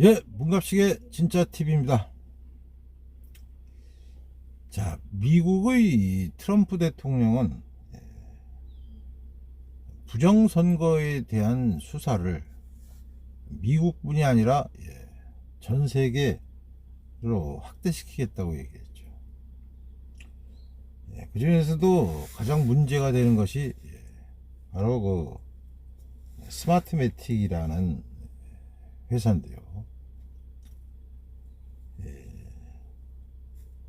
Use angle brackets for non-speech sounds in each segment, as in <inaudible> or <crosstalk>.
예, 문갑식의 진짜 TV입니다. 자, 미국의 이 트럼프 대통령은 예, 부정선거에 대한 수사를 미국뿐이 아니라 예, 전 세계로 확대시키겠다고 얘기했죠. 예, 그 중에서도 가장 문제가 되는 것이 예, 바로 그 스마트매틱이라는 회사인데요. 예,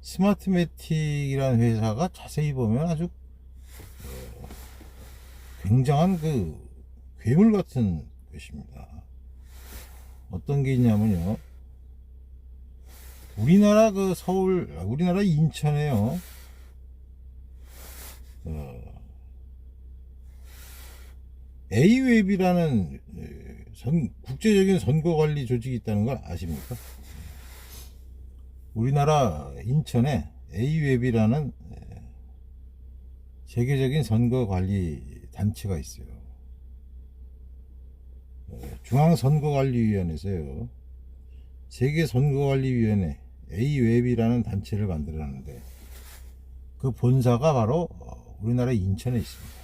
스마트매틱이라는 회사가 자세히 보면 아주 어, 굉장한 그 괴물 같은 것입니다. 어떤 게 있냐면요. 우리나라 그 서울, 아, 우리나라 인천에요. 어, A웹이라는 예, 선- 국제적인 선거관리 조직이 있다는 걸 아십니까? 우리나라 인천에 A웹이라는 예, 세계적인 선거관리 단체가 있어요. 예, 중앙선거관리위원회에서요. 세계선거관리위원회 A웹이라는 단체를 만들었는데 그 본사가 바로 어, 우리나라 인천에 있습니다.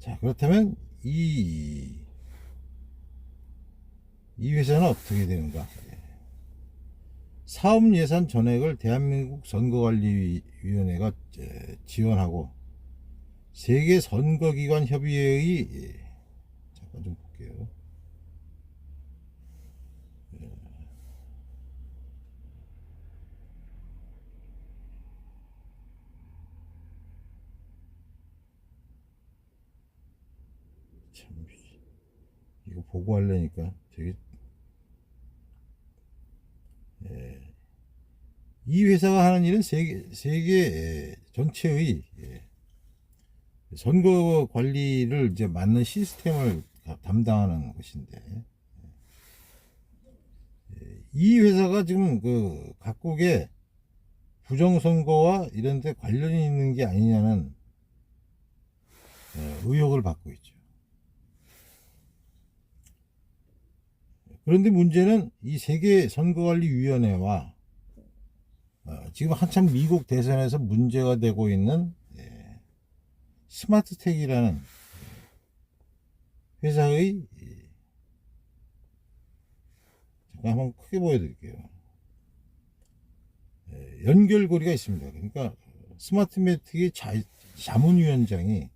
자, 그렇다면 이, 이 회사는 어떻게 되는가? 예. 사업 예산 전액을 대한민국 선거관리위원회가 에, 지원하고 세계 선거기관 협의회의 예, 잠깐 좀 볼게요. 이거 보고 하려니까 되게 예. 이 회사가 하는 일은 세계 세계 예, 전체의 예, 선거 관리를 이제 맞는 시스템을 가- 담당하는 것인데 예, 이 회사가 지금 그 각국의 부정선거와 이런 데 관련이 있는 게 아니냐는 예, 의혹을 받고 있죠. 그런데 문제는 이 세계 선거관리위원회와 어, 지금 한참 미국 대선에서 문제가 되고 있는 예, 스마트텍이라는 회사의 예, 잠깐 한번 크게 보여드릴게요. 예, 연결고리가 있습니다. 그러니까 스마트매틱의 자, 자문위원장이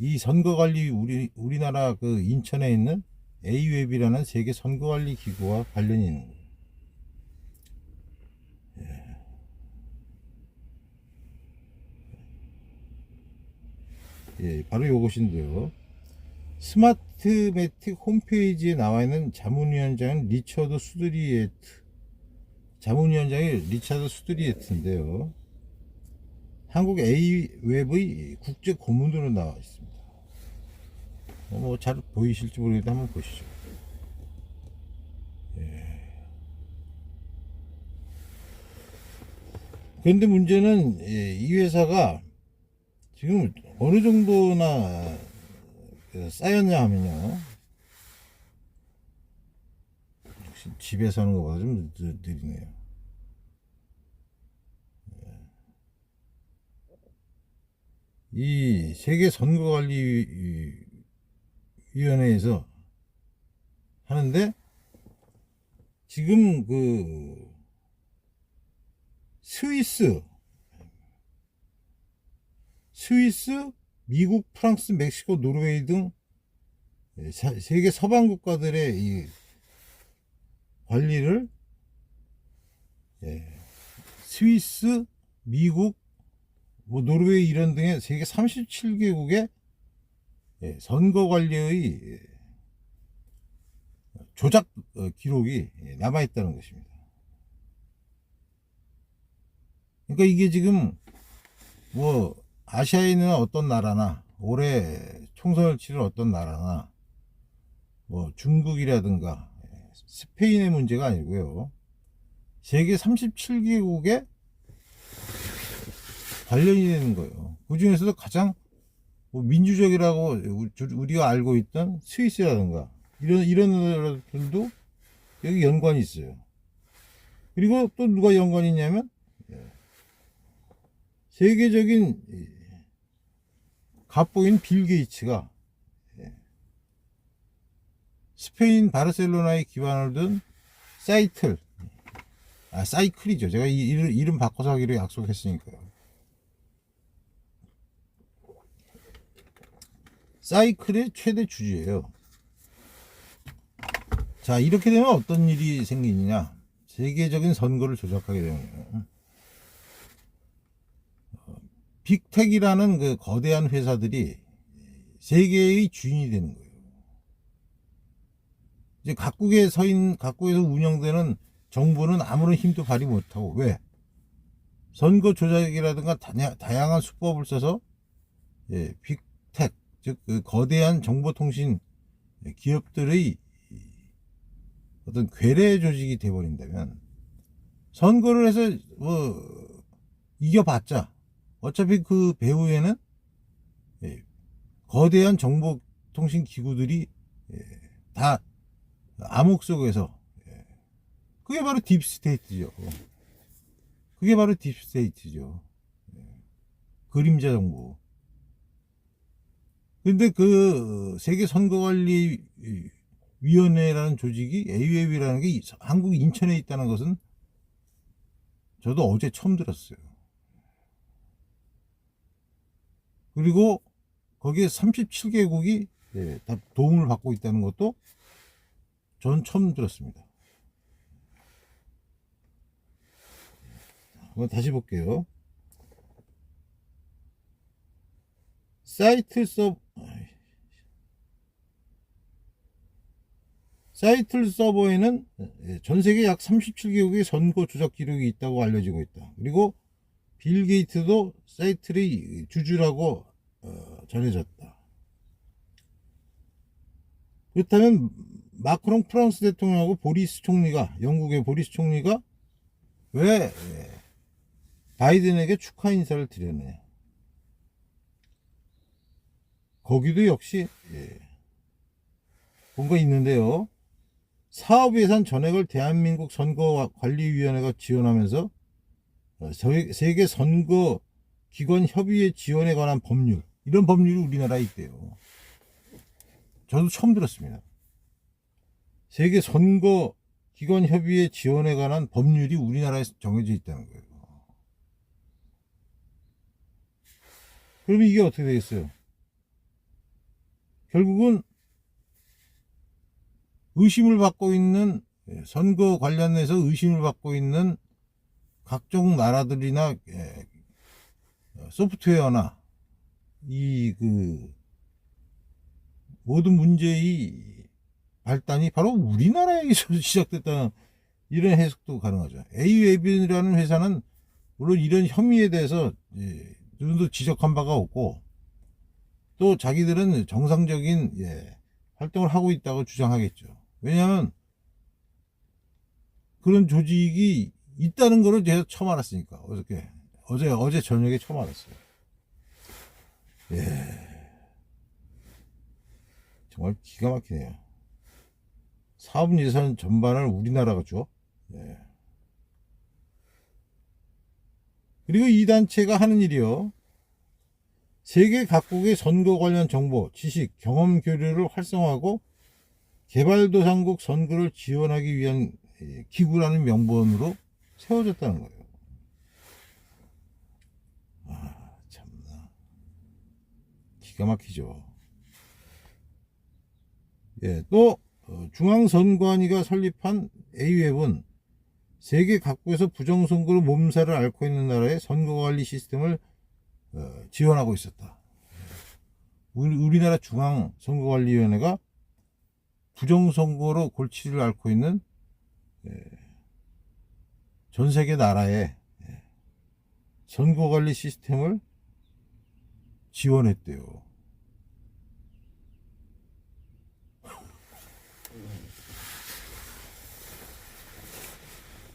이 선거관리 우리 우리나라 그 인천에 있는 A웹이라는 세계 선거관리 기구와 관련이 있는 거예요. 예. 예, 바로 요것인데요. 스마트매틱 홈페이지에 나와 있는 자문위원장은 리처드 수드리에트. 자문위원장이 리차드 수드리에트인데요. 한국 A웹의 국제 고문으로 나와 있습니다. 어, 뭐잘 보이실지 모르겠는데 한번 보시죠. 예. 그런데 문제는 예, 이 회사가 지금 어느 정도나 그 쌓였냐 하면요. 역시 집에서 하는 것보다 좀 느- 느리네요. 이 세계 선거관리 위원회에서 하는데 지금 그 스위스 스위스, 미국, 프랑스, 멕시코, 노르웨이 등 사- 세계 서방 국가들의 이 관리를 예, 스위스, 미국, 뭐 노르웨이 이런 등의 세계 37개국의 예, 선거 관리의 예, 조작 어, 기록이 예, 남아 있다는 것입니다. 그러니까 이게 지금 뭐 아시아에 있는 어떤 나라나 올해 총선을 치른 어떤 나라나 뭐 중국이라든가 예, 스페인의 문제가 아니고요. 세계 37개국의 관련이 되는 거예요. 그 중에서도 가장 뭐 민주적이라고 우리가 알고 있던 스위스라든가 이런 이런 나라들도 여기 연관이 있어요. 그리고 또 누가 연관이 있냐면 예, 세계적인 이 갑부인 빌 게이츠가 예, 스페인 바르셀로나에 기반을 둔 사이틀 아 사이클이죠. 제가 이 이름, 이름 바꿔서 하기로 약속했으니까요. 사이클의 최대 주주예요. 자 이렇게 되면 어떤 일이 생기느냐? 세계적인 선거를 조작하게 되는 어, 빅텍이라는 그 거대한 회사들이 세계의 주인이 되는 거예요. 이제 각국에 서인 각국에서 운영되는 정부는 아무런 힘도 발휘 못하고 왜 선거 조작이라든가 다양한 수법을 써서 예, 빅텍 즉 그 거대한 정보통신 기업들의 어떤 괴뢰 조직이 돼버린다면 선거를 해서 뭐 이겨봤자 어차피 그 배후에는 예, 거대한 정보통신 기구들이 예, 다 암흑 속에서 예, 그게 바로 딥스테이트죠. 그게 바로 딥스테이트죠. 예, 그림자 정부. 근데 그 세계 선거관리 위원회라는 조직이 AWAB라는 게 한국 인천에 있다는 것은 저도 어제 처음 들었어요. 그리고 거기에 37개국이 예, 다 도움을 받고 있다는 것도 전 처음 들었습니다. 한번 다시 볼게요. 사이트 서 사이틀 서버에는 예, 전 세계 약 37개국의 선거 조작 기록이 있다고 알려지고 있다. 그리고 빌 게이트도 사이틀의 주주라고 어, 전해졌다. 그렇다면 마크롱 프랑스 대통령하고 보리스 총리가 영국의 보리스 총리가 왜 예, 바이든에게 축하 인사를 드렸느냐? 거기도 역시 예, 뭔가 있는데요. 사업 예산 전액을 대한민국 선거관리위원회가 지원하면서 어, 저- 세계 선거 기관 협의회 지원에 관한 법률 이런 법률이 우리나라에 있대요. 저도 처음 들었습니다. 세계 선거 기관 협의회 지원에 관한 법률이 우리나라에 정해져 있다는 거예요. 그러면 이게 어떻게 되겠어요? 결국은 의심을 받고 있는 예, 선거 관련해서 의심을 받고 있는 각종 나라들이나 예, 소프트웨어나 이 그 모든 문제의 발단이 바로 우리나라에서 <laughs> 시작됐다는 이런 해석도 가능하죠. AWeb이라는 회사는 물론 이런 혐의에 대해서 예, 누구도 지적한 바가 없고 또 자기들은 정상적인 예, 활동을 하고 있다고 주장하겠죠. 왜냐하면 그런 조직이 있다는 거를 제가 처음 알았으니까 어저께 어제 어제 저녁에 처음 알았어요. 예, 정말 기가 막히네요. 사업 예산 전반을 우리나라가 줘. 예. 그리고 이 단체가 하는 일이요. 세계 각국의 선거 관련 정보, 지식, 경험 교류를 활성화하고 개발도상국 선거를 지원하기 위한 예, 기구라는 명분으로 세워졌다는 거예요. 아, 참나. 기가 막히죠. 예, 또, 어, 중앙선관위가 설립한 AWeb은 세계 각국에서 부정선거로 몸살을 앓고 있는 나라의 선거관리 시스템을 어, 지원하고 있었다. 우리, 우리나라 중앙선거관리위원회가 부정선거로 골치를 앓고 있는 예, 전 세계 나라의 예, 선거관리 시스템을 지원했대요. <laughs>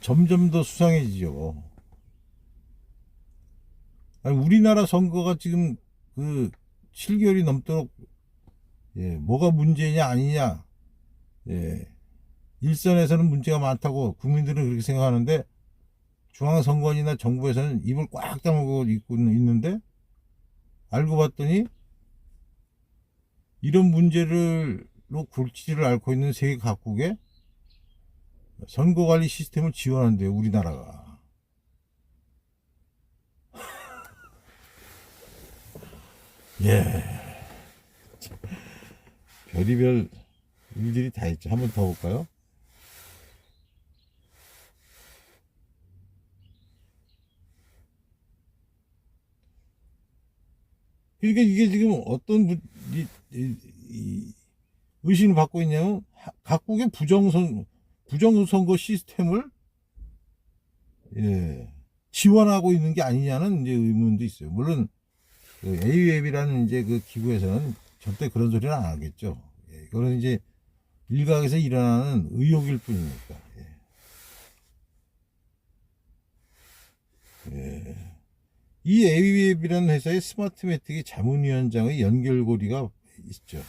점점 더 수상해지죠. 아니, 우리나라 선거가 지금 그 7개월이 넘도록 예, 뭐가 문제냐 아니냐 예, 일선에서는 문제가 많다고 국민들은 그렇게 생각하는데 중앙선관위나 정부에서는 입을 꽉 다물고 있고 있는데 알고 봤더니 이런 문제를로 골치를 앓고 있는 세계 각국의 선거관리 시스템을 지원한대요 우리나라가. <laughs> 예. 별이별 일들이 다 있죠 한 번 더 볼까요 그러니까 이게 지금 어떤 부- 이, 이- 이 의심을 받고 있냐면 하- 각국의 부정선 부정선거 시스템을 예, 지원하고 있는 게 아니냐는 이제 의문도 있어요. 물론 그 AU앱이라는 이제 그 기구에서는 절대 그런 소리는 안 하겠죠. 예, 이거는 이제 일각에서 일어나는 의혹일 뿐이니까. 예. 예. 이 AU앱이라는 회사의 스마트매틱의 자문위원장의 연결고리가 있죠.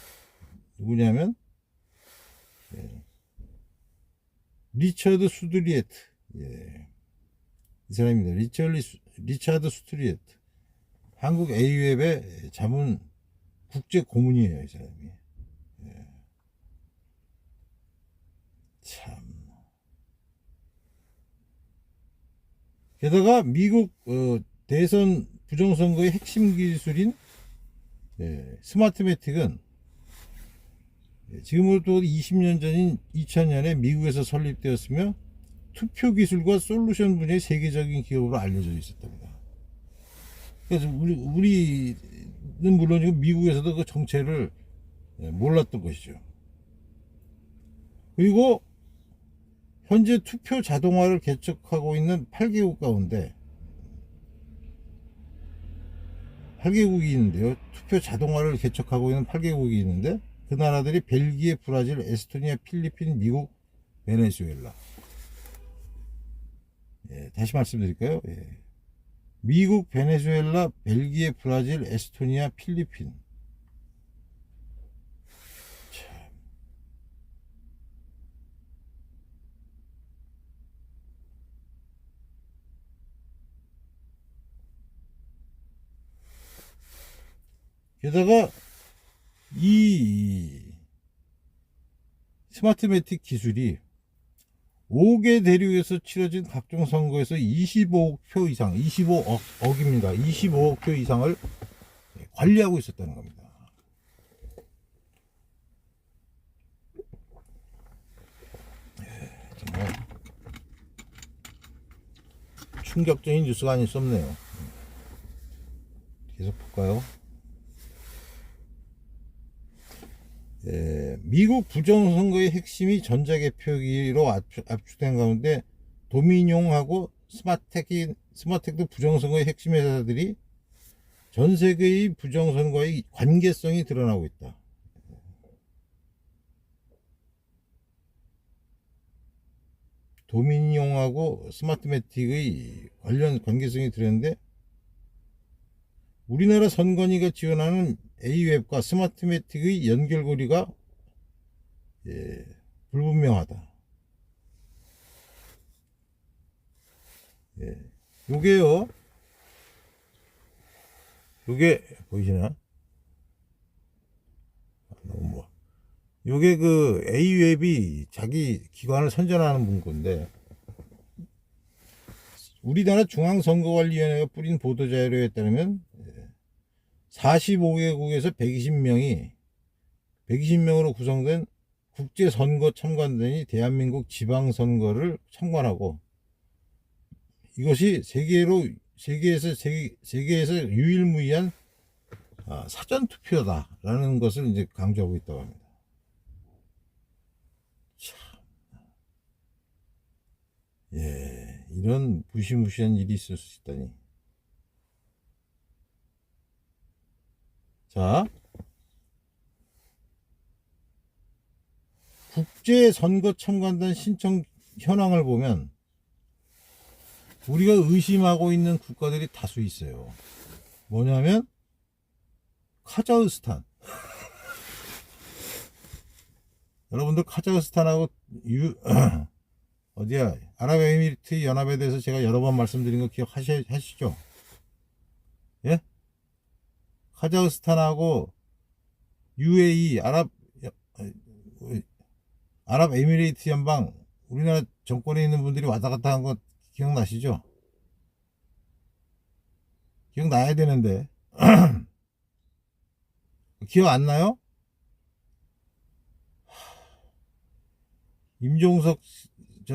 누구냐면 예. 리처드 수드리에트. 예. 이 사람입니다. 리처리, 수- 리차드 수트리에트. 한국 AU앱의 자문 국제 고문이에요, 이 사람이. 참. 게다가 미국 어, 대선 부정선거의 핵심 기술인 예, 스마트매틱은 예, 지금으로부터 20년 전인 2000년에 미국에서 설립되었으며 투표 기술과 솔루션 분야의 세계적인 기업으로 알려져 있었답니다. 그래서 우리 우리는 물론 지금 미국에서도 그 정체를 예, 몰랐던 것이죠. 그리고 현재 투표 자동화를 개척하고 있는 8개국 가운데 8개국이 있는데요. 투표 자동화를 개척하고 있는 8개국이 있는데 그 나라들이 벨기에, 브라질, 에스토니아, 필리핀, 미국, 베네수엘라. 예, 다시 말씀드릴까요? 예. 미국, 베네수엘라, 벨기에, 브라질, 에스토니아, 필리핀. 게다가 이 스마트매틱 기술이 5개 대륙에서 치러진 각종 선거에서 25억 표 이상, 25억 억입니다. 25억 표 이상을 관리하고 있었다는 겁니다. 예, 정말 충격적인 뉴스가 아닐 수 없네요. 계속 볼까요? 예, 미국 부정선거의 핵심이 전자개표기로 압축, 압축된 가운데 도미뇽하고 스마텍이, 스마텍도 부정선거의 핵심 회사들이 전 세계의 부정선거의 관계성이 드러나고 있다. 도미뇽하고 스마트매틱의 관련 관계성이 드러났는데 우리나라 선관위가 지원하는 A웹과 스마트매틱의 연결고리가 예, 불분명하다. 예, 요게요. 요게 보이시나? 아, 너무 뭐. 요게 그 A웹이 자기 기관을 선전하는 문건데 우리나라 중앙선거관리위원회가 뿌린 보도자료에 따르면 45개국에서 120명이 120명으로 구성된 국제선거 참관단이 대한민국 지방선거를 참관하고 이것이 세계로 세계에서 세계, 세계에서 유일무이한 아, 사전 투표다라는 것을 이제 강조하고 있다고 합니다. 참, 예, 이런 무시무시한 일이 있을 수 있다니. 자, 국제선거 참관단 신청 현황을 보면 우리가 의심하고 있는 국가들이 다수 있어요. 뭐냐면 카자흐스탄, <laughs> 여러분들 카자흐스탄하고 유 <clears throat> 어디야 아랍에미리트 연합에 대해서 제가 여러 번 말씀드린 거 기억하시죠? 예? 카자흐스탄하고 UAE 아랍 아랍에미리트 연방 우리나라 정권에 있는 분들이 왔다 갔다 한 거 기억나시죠? 기억나야 되는데 <clears throat> 기억 안 나요? 임종석 저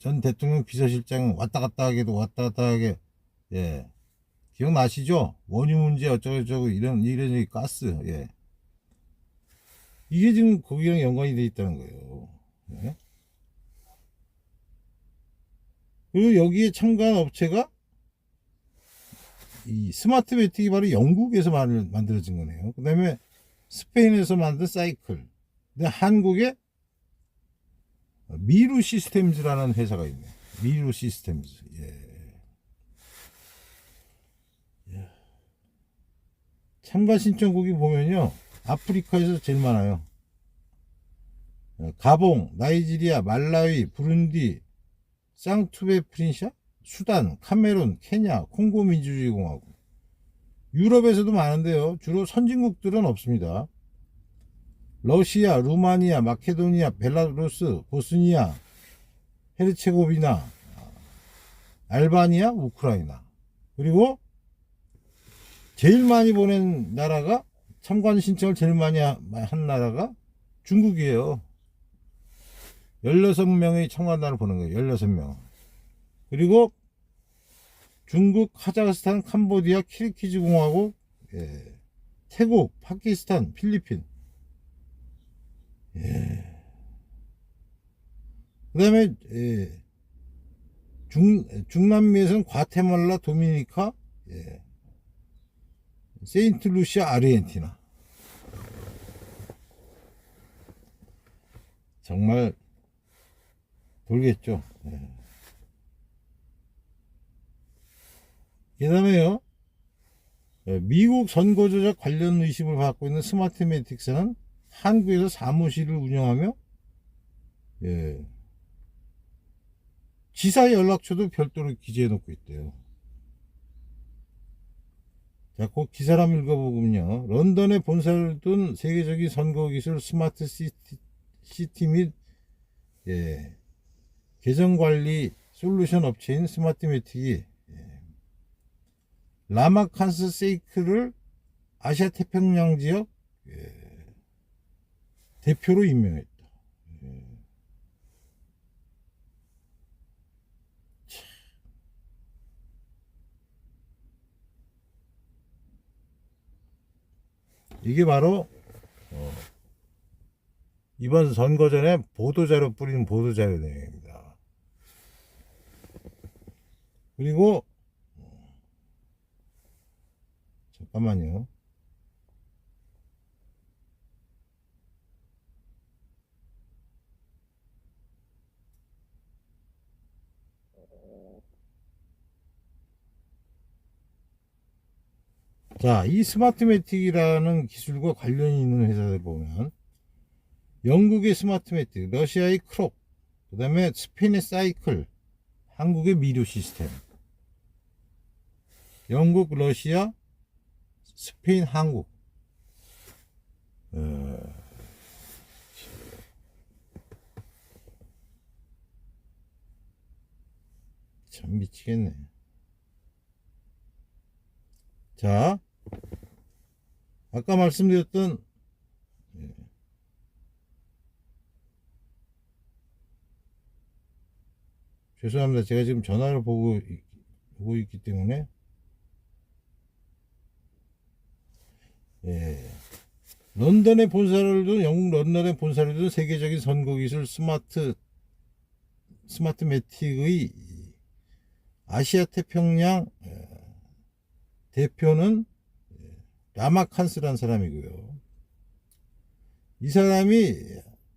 전 대통령 비서실장 왔다 갔다 하게도 왔다 갔다 하게 예 기억나시죠? 원유 문제 어쩌고저쩌고 이런 이런 이 가스 예 이게 지금 거기랑 연관이 돼 있다는 거예요. 예? 그리고 여기에 참가한 업체가 이 스마트 매틱이 바로 영국에서 만- 만들어진 거네요. 그 다음에 스페인에서 만든 사이클. 근데 한국에 미루 시스템즈라는 회사가 있네. 미루 시스템즈. 예. 예. 참가 신청국이 보면요. 아프리카에서 제일 많아요. 어, 가봉, 나이지리아, 말라위, 부룬디, 쌍투베 프린샤, 수단, 카메룬, 케냐, 콩고 민주주의 공화국. 유럽에서도 많은데요. 주로 선진국들은 없습니다. 러시아, 루마니아, 마케도니아, 벨라루스, 보스니아, 헤르체고비나, 알바니아, 우크라이나. 그리고 제일 많이 보낸 나라가 참관 신청을 제일 많이 하- 한 나라가 중국이에요. 16명의 청관단을 보는 거예요. 16명. 그리고 중국, 카자흐스탄, 캄보디아, 키르키즈 공화국, 예, 태국, 파키스탄, 필리핀. 예. 그다음에 예, 중 중남미에서는 과테말라, 도미니카, 예, 세인트루시아, 아르헨티나. 정말 돌겠죠. 예. 그다음에요. 예, 미국 선거 조작 관련 의심을 받고 있는 스마트매틱스는 한국에서 사무실을 운영하며 예. 지사 연락처도 별도로 기재해 놓고 있대요. 자, 그 기사를 한번 읽어보면요. 런던에 본사를 둔 세계적인 선거 기술 스마트 시티, 시티 및 예, 계정 관리 솔루션 업체인 스마트매틱이 예, 라마칸스 세이크를 아시아 태평양 지역 예, 대표로 임명했다. 이게 바로 어, 이번 선거 전에 보도자료 뿌리는 보도자료 내용입니다. 그리고 어, 잠깐만요. 자, 이 스마트매틱이라는 기술과 관련이 있는 회사들 보면 영국의 스마트매틱, 러시아의 크롭, 그 다음에 스페인의 사이클, 한국의 미료 시스템, 영국, 러시아, 스페인, 한국. 어, 참 미치겠네. 자, 아까 말씀드렸던 예. 죄송합니다. 제가 지금 전화를 보고, 있- 보고 있기 때문에 예. 런던에 본사를 둔 영국 런던에 본사를 둔 세계적인 선거 기술 스마트 스마트 매틱의 아시아 태평양 예, 대표는 예, 라마칸스라는 사람이고요. 이 사람이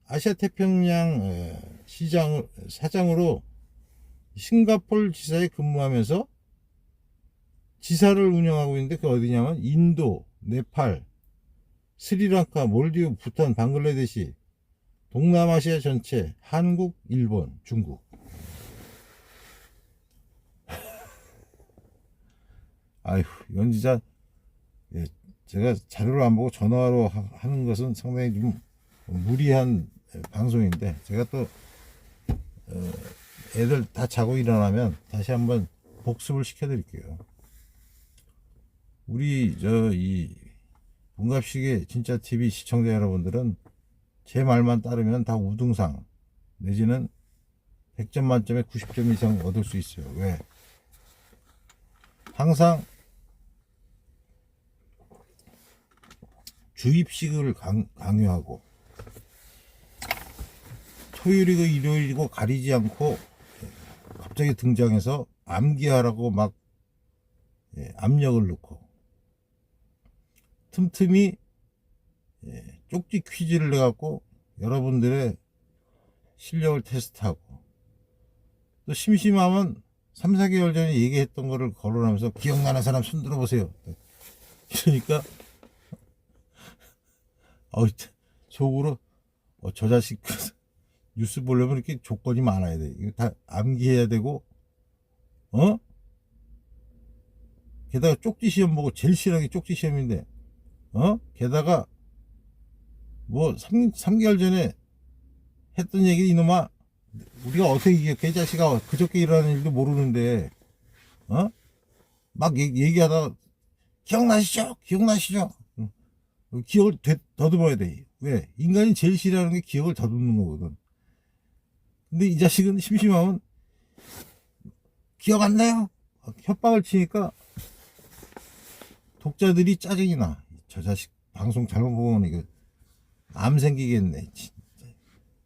아시아 태평양 예, 시장 사장으로 싱가폴 지사에 근무하면서 지사를 운영하고 있는데 그 어디냐면 인도, 네팔, 스리랑카, 몰디브, 부탄, 방글라데시, 동남아시아 전체, 한국, 일본, 중국. <laughs> 아휴, 이건 진짜, 예, 제가 자료를 안 보고 전화로 하- 하는 것은 상당히 좀 무리한 방송인데, 제가 또, 어, 애들 다 자고 일어나면 다시 한번 복습을 시켜드릴게요. 우리, 저, 이, bun갑식의 진짜 TV 시청자 여러분들은 제 말만 따르면 다 우등상 내지는 100점 만점에 90점 이상 얻을 수 있어요. 왜? 항상 주입식을 강, 강요하고 토요일이고 일요일이고 가리지 않고 갑자기 등장해서 암기하라고 막 예, 압력을 넣고 틈틈이 예, 쪽지 퀴즈를 내갖고 여러분들의 실력을 테스트하고 또 심심하면 3, 4개월 전에 얘기했던 거를 거론하면서 기억나는 사람 손 들어 보세요. 그러니까 어, 속으로 어, 저 자식 <laughs> 뉴스 보려면 이렇게 조건이 많아야 돼. 이거 다 암기해야 되고 어? 게다가 쪽지 시험 보고 제일 싫어하는 게 쪽지 시험인데 어? 게다가 뭐 3, 삼개월 전에 했던 얘기 이놈아 우리가 어떻게 이게 이 자식아 그저께 일어나는 일도 모르는데 어? 막 얘기, 얘기하다가 기억나시죠? 기억나시죠? 응. 기억을 되, 더듬어야 돼. 왜? 인간이 제일 싫어하는 게 기억을 더듬는 거거든. 근데 이 자식은 심심하면 기억 안 나요? 협박을 치니까 독자들이 짜증이 나. 저 자식 방송 잘못 보면 이거 암 생기겠네. 진짜.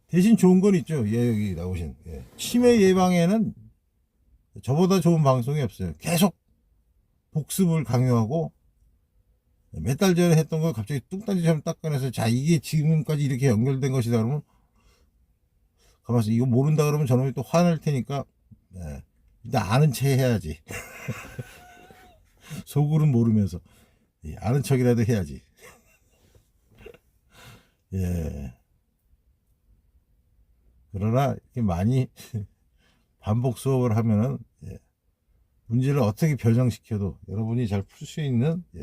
대신 좋은 건 있죠. 예, 여기 나오신. 예. 치매 예방에는 저보다 좋은 방송이 없어요. 계속 복습을 강요하고 몇 달 전에 했던 걸 갑자기 뚱딴지처럼 딱 꺼내서 자, 이게 지금까지 이렇게 연결된 것이다 그러면 가만있어. 이거 모른다 그러면 저놈이 또 화낼 테니까 예. 일단 아는 체 해야지. <laughs> 속으로는 모르면서. 예, 아는 척이라도 해야지. <laughs> 예. 그러나 이렇게 많이 <laughs> 반복 수업을 하면은 예, 문제를 어떻게 변형시켜도 여러분이 잘 풀 수 있는 예,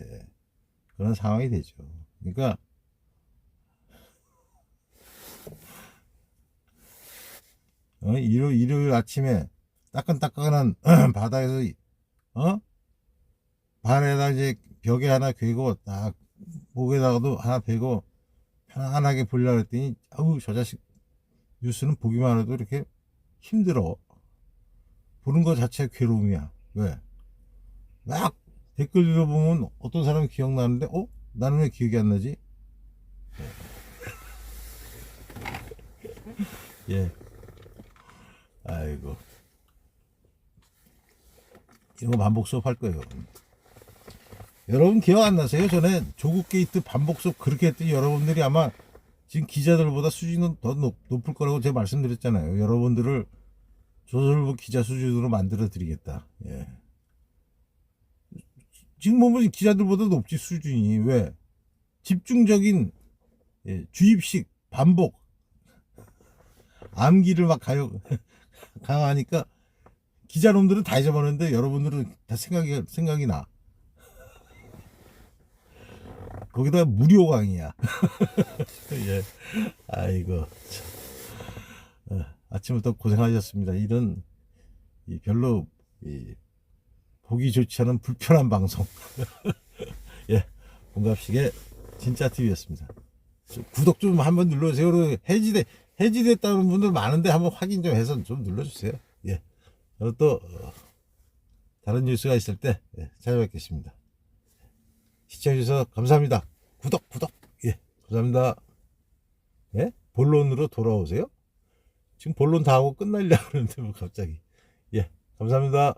그런 상황이 되죠. 그러니까 어, 일요, 일요일 아침에 따끈따끈한 <clears throat> 바다에서 어 발에다 이제 벽에 하나 괴고 딱 목에다가도 하나 베고 편안하게 보려고 했더니 아우 저 자식 뉴스는 보기만 해도 이렇게 힘들어 보는 것 자체가 괴로움이야 왜? 막 댓글 읽어보면 어떤 사람이 기억나는데 어? 나는 왜 기억이 안 나지? 예 아이고 이런 거 반복 수업 할 거예요 여러분 기억 안 나세요? 전에 조국 게이트 반복 수업 그렇게 했더니 여러분들이 아마 지금 기자들보다 수준은 더 높, 높을 거라고 제가 말씀드렸잖아요. 여러분들을 조선일보 기자 수준으로 만들어 드리겠다. 예. 지금 보면 기자들보다 높지 수준이 왜 집중적인 예, 주입식 반복 암기를 막 가요 <laughs> 강하니까 기자놈들은 다 잊어버렸는데 여러분들은 다 생각이 생각이 나. 거기다 무료 강의야. <laughs> 예. 아이고. 참. 어, 아침부터 고생하셨습니다. 이런 이 별로 이 보기 좋지 않은 불편한 방송. <laughs> 예. 본갑식의 진짜 TV였습니다. 구독 좀 한번 눌러주세요. 해지돼, 해지됐다는 분들 많은데 한번 확인 좀 해서 좀 눌러주세요. 예. 저는 또, 어, 다른 뉴스가 있을 때 예, 찾아뵙겠습니다. 시청해주셔서 감사합니다. 구독, 구독. 예, 감사합니다. 예? 본론으로 돌아오세요? 지금 본론 다 하고 끝날려고 하는데, 뭐, 갑자기. 예, 감사합니다.